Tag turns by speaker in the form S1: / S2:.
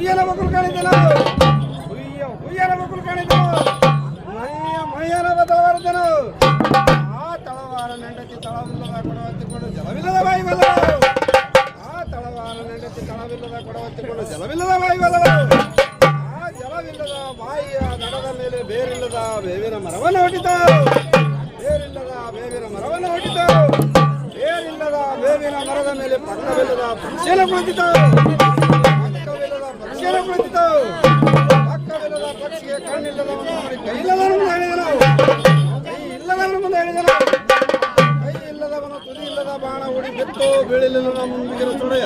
S1: ಬಗಳಿದ್ದನು ಆ ಪಟ್ಟಣದಲ್ಲಿ ಹಾಯ ಹಾಯನ ಬಗಳಿದ್ದನು ಹುಯ್ಯ ಹುಯ್ಯನ ಮಕ್ಕಳು ಕಾಣಿದನು ಹುಯ್ಯ ಹುಯ್ಯನ ಮಕ್ಕಳು ಕಾಣಿದನು ಮೈಯ ಮೈಯನ ಬದಲಾವರ್ದನು ಆ ತಳವಾರ ನೆಂಡತಿ ತಳವಿಲ್ಲದ ಕೊಡವತ್ತಿಕೊಂಡು ಜಲವಿಲ್ಲದ ಬಾಯಿ ಬದಲು ಆ ತಳವಾರ ನೆಂಡತಿ ತಳವಿಲ್ಲದ ಕೊಡವತ್ತಿಕೊಂಡು ಜಲವಿಲ್ಲದ ಬಾಯಿ ಬದಲು ಆ ಜಲವಿಲ್ಲದ ಬಾಯಿಯ ದಡದ ಮೇಲೆ ಬೇರಿಲ್ಲದ ಬೇವಿನ ಮರವನ್ನು ಹೊಟ್ಟಿತು ಬೇರಿಲ್ಲದ ಬೇವಿನ ಮರವನ್ನು ಹೊಟ್ಟಿತು ಬೇರಿಲ್ಲದ ಬೇವಿನ ಮರದ ಮೇಲೆ ಪಕ್ಕವಿಲ್ಲದ ಪಕ್ಷಿಯನ್ನು ಕುಳಿತಿತು ಬಾಣ ಓಡಿ ಬಿತ್ತು ಬೀಳಿಲ್ಲ ನಮ್ಮ ಮುಂದಿಗಿರೋ ತೊಡೆಯ.